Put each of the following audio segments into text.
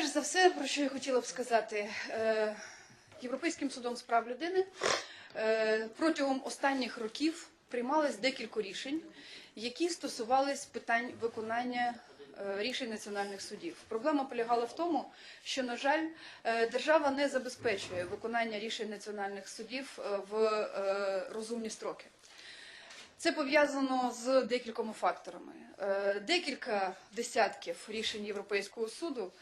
Перш за все, про що я хотіла б сказати, е, Європейським судом з прав людини е, протягом останніх років приймалось декілька рішень, які стосувались питань виконання е, рішень національних судів. Проблема полягала в тому, що, на жаль, держава не забезпечує виконання рішень національних судів в розумні строки. Це пов'язано з декількома факторами. Декілька десятків рішень Європейського суду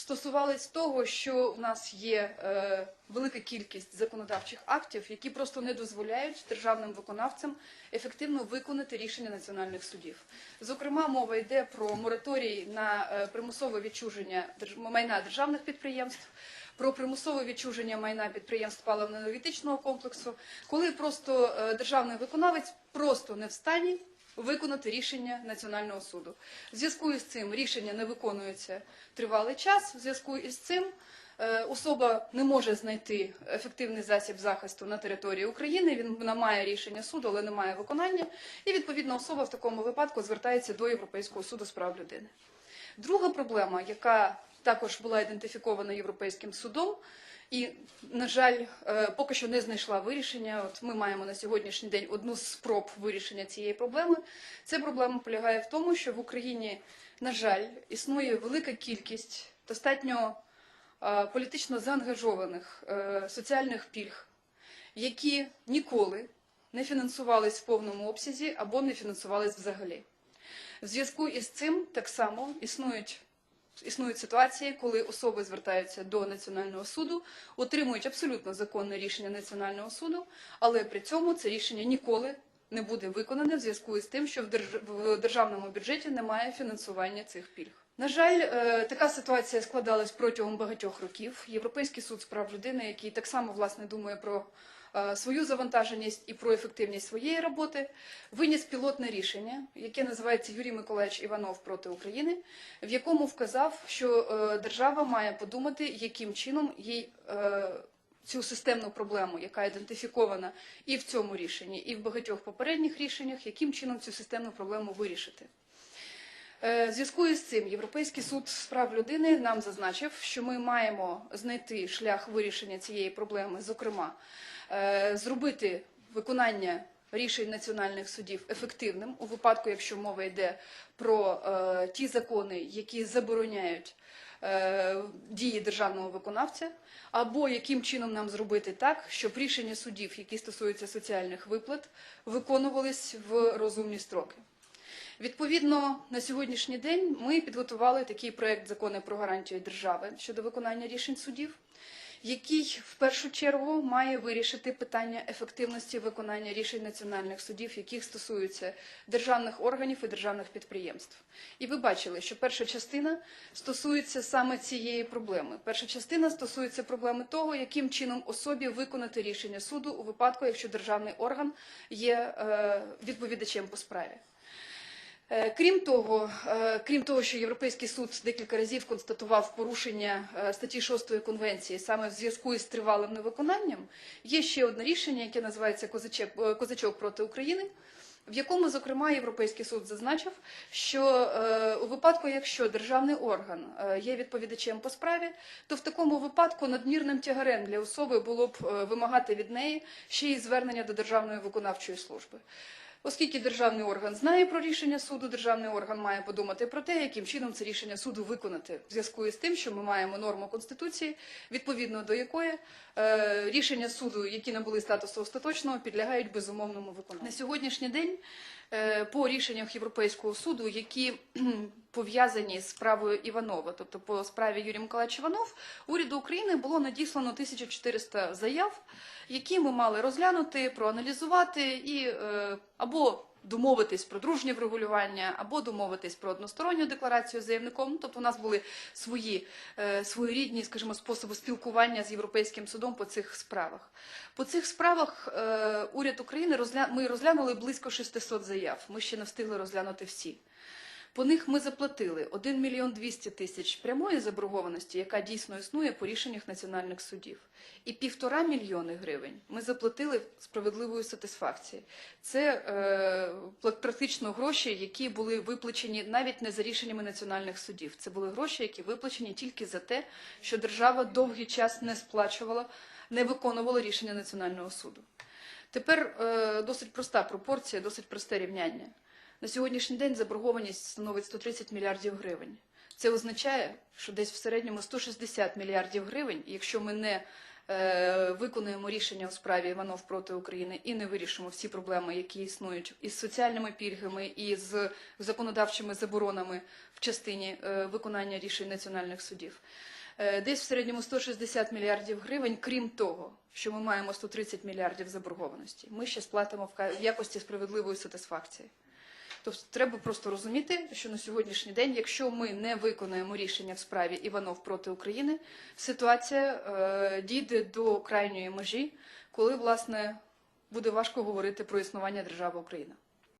стосувались того, що в нас є е, велика кількість законодавчих актів, які просто не дозволяють державним виконавцям ефективно виконати рішення національних судів. Зокрема, мова йде про мораторій на е, примусове відчуження майна державних підприємств про примусове відчуження майна підприємств паливно-енергетичного комплексу, коли просто е, державний виконавець просто не в стані виконати рішення Національного суду. В зв'язку із цим рішення не виконується тривалий час. В зв'язку із цим е, особа не може знайти ефективний засіб захисту на території України. Він має рішення суду, але не має виконання. І відповідно особа в такому випадку звертається до Європейського суду з прав людини. Друга проблема, яка також була ідентифікована Європейським судом, і, на жаль, е, поки що не знайшла вирішення. От ми маємо на сьогоднішній день одну з спроб вирішення цієї проблеми. Ця проблема полягає в тому, що в Україні, на жаль, існує велика кількість достатньо е, політично заангажованих е, соціальних пільг, які ніколи не фінансувались в повному обсязі або не фінансувались взагалі. В зв'язку із цим так само існують, існують ситуації, коли особи звертаються до Національного суду, отримують абсолютно законне рішення Національного суду, але при цьому це рішення ніколи не буде виконане в зв'язку із тим, що в держ- державному бюджеті немає фінансування цих пільг. На жаль, е, така ситуація складалась протягом багатьох років. Європейський суд з прав людини, який так само власне думає про свою завантаженість і про ефективність своєї роботи, виніс пілотне рішення, яке називається Юрій Миколаївич Іванов проти України, в якому вказав, що е, держава має подумати, яким чином їй е, цю системну проблему, яка ідентифікована і в цьому рішенні, і в багатьох попередніх рішеннях, яким чином цю системну проблему вирішити. Е, зв'язку із цим Європейський суд з прав людини нам зазначив, що ми маємо знайти шлях вирішення цієї проблеми, зокрема, е, зробити виконання рішень національних судів ефективним у випадку, якщо мова йде про е, ті закони, які забороняють дії державного виконавця, або яким чином нам зробити так, щоб рішення судів, які стосуються соціальних виплат, виконувались в розумні строки. Відповідно, на сьогоднішній день ми підготували такий проект закону про гарантії держави щодо виконання рішень судів, який в першу чергу має вирішити питання ефективності виконання рішень національних судів, яких стосуються державних органів і державних підприємств. І ви бачили, що перша частина стосується саме цієї проблеми. Перша частина стосується проблеми того, яким чином особі виконати рішення суду у випадку, якщо державний орган є е, відповідачем по справі. Е, Крім того, е, крім того, що Європейський суд декілька разів констатував порушення е, статті 6 конвенції саме в зв'язку із тривалим невиконанням, є ще одне рішення, яке називається Козачок проти України. В якому, зокрема, Європейський суд зазначив, що у випадку, якщо державний орган є відповідачем по справі, то в такому випадку надмірним тягарем для особи було б вимагати від неї ще й звернення до Державної виконавчої служби. Оскільки державний орган знає про рішення суду, державний орган має подумати про те, яким чином це рішення суду виконати в зв'язку із тим, що ми маємо норму конституції, відповідно до якої е, рішення суду, які набули статусу остаточного, підлягають безумовному виконанню. На сьогоднішній день по рішеннях Європейського суду, які пов'язані з справою Іванова, тобто по справі Юрій Миколаївич Іванов, уряду України було надіслано 1400 заяв, які ми мали розглянути, проаналізувати і е, або домовитись про дружнє врегулювання, або домовитись про односторонню декларацію з заявником. Тобто у нас були свої е, своєрідні, скажімо, способи спілкування з європейським судом по цих справах. По цих справах е, уряд України розгля... ми розглянули близько 600 заяв. Ми ще не встигли розглянути всі. По них ми заплатили 1 мільйон 200 тисяч прямої заборгованості, яка дійсно існує по рішеннях національних судів. І півтора мільйони гривень ми заплатили справедливої сатисфакції. Це е, практично гроші, які були виплачені навіть не за рішеннями національних судів. Це були гроші, які виплачені тільки за те, що держава довгий час не сплачувала, не виконувала рішення Національного суду. Тепер е, досить проста пропорція, досить просте рівняння. На сьогоднішній день заборгованість становить 130 мільярдів гривень. Це означає, що десь в середньому 160 мільярдів гривень, якщо ми не е, виконуємо рішення у справі Іванов проти України і не вирішимо всі проблеми, які існують із соціальними пільгами, і з законодавчими заборонами в частині е, виконання рішень національних судів. Е, Десь в середньому 160 мільярдів гривень, крім того, що ми маємо 130 мільярдів заборгованості, ми ще сплатимо в якості справедливої сатисфакції. Тобто треба просто розуміти, що на сьогоднішній день, якщо ми не виконуємо рішення в справі Іванов проти України, ситуація е, дійде до крайньої межі, коли власне буде важко говорити про існування держави Україна.